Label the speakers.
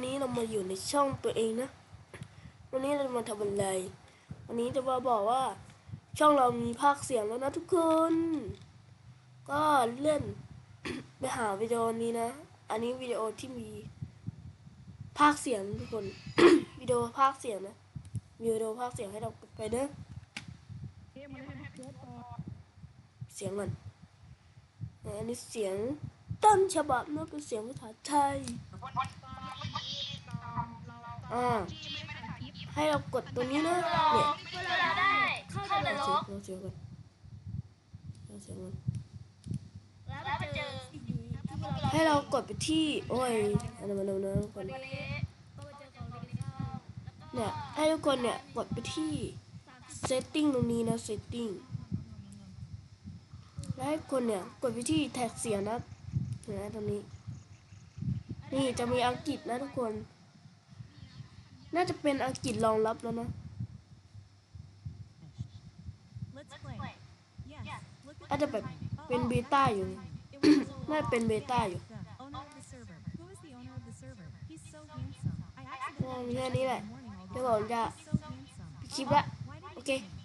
Speaker 1: วันนี้เรามาอยู่ในช่องตัวเองนะ วันนี้เราจะมาทำอะไร วันนี้จะมาบอกว่า ช่องเรามีภาคเสียงแล้วนะทุกคน ก็เลื่อนไปหาวิดีโอนี้นะ อันนี้วิดีโอที่มีภาคเสียงทุกคน วิดีโอภาคเสียงนะ มีวิดีโอภาคเสียงให้เราไปเนอะเสียงมันอันนี้เสียงต้นฉบับนะเป็นเสียงภาษาไทย อ่าให้เรากดตัวนี้นะเนี่ย
Speaker 2: เราได้เข้า
Speaker 1: เรา
Speaker 2: นร
Speaker 1: เสียง
Speaker 2: ก
Speaker 1: เราเสียงกันเราเสียงกัน
Speaker 2: แล้วไปเจอสิ่งที่พวกเรา
Speaker 1: ให้เรากดไปที่ โอ้ยอะไรมาเร็วนะทุกคน
Speaker 2: วันนี้ก็ไปเจอของเราเข้าแล้วก็
Speaker 1: เนี่ยให้ทุกคนเนี่ยกดไปที่ setting ตรงนี้นะ setting แล้วให้คนเนี่ยกดไปที่แท็กเสียงนะเห็นไหมตรงนี้ นี่จะมีอังกฤษนะทุกคน น่าจะเป็นอังกฤษรองรับแล้วนะ
Speaker 3: Let's play. Yes. Look at
Speaker 1: อาจจะแบบเป็นเบต้าอยู่
Speaker 3: It was
Speaker 1: น่าจะเป็นเบต้าอยู่
Speaker 3: the owner of the server. Who is the owner of the server? He's so handsome. I
Speaker 1: ก็
Speaker 3: accidentally
Speaker 1: มีแค่นี้แหละ
Speaker 3: morning all
Speaker 1: เดี๋ยว
Speaker 3: day.
Speaker 1: ผมจะ
Speaker 3: He's so handsome.
Speaker 1: คลิปละ
Speaker 3: Why did
Speaker 1: โอ
Speaker 3: you
Speaker 1: เค
Speaker 3: do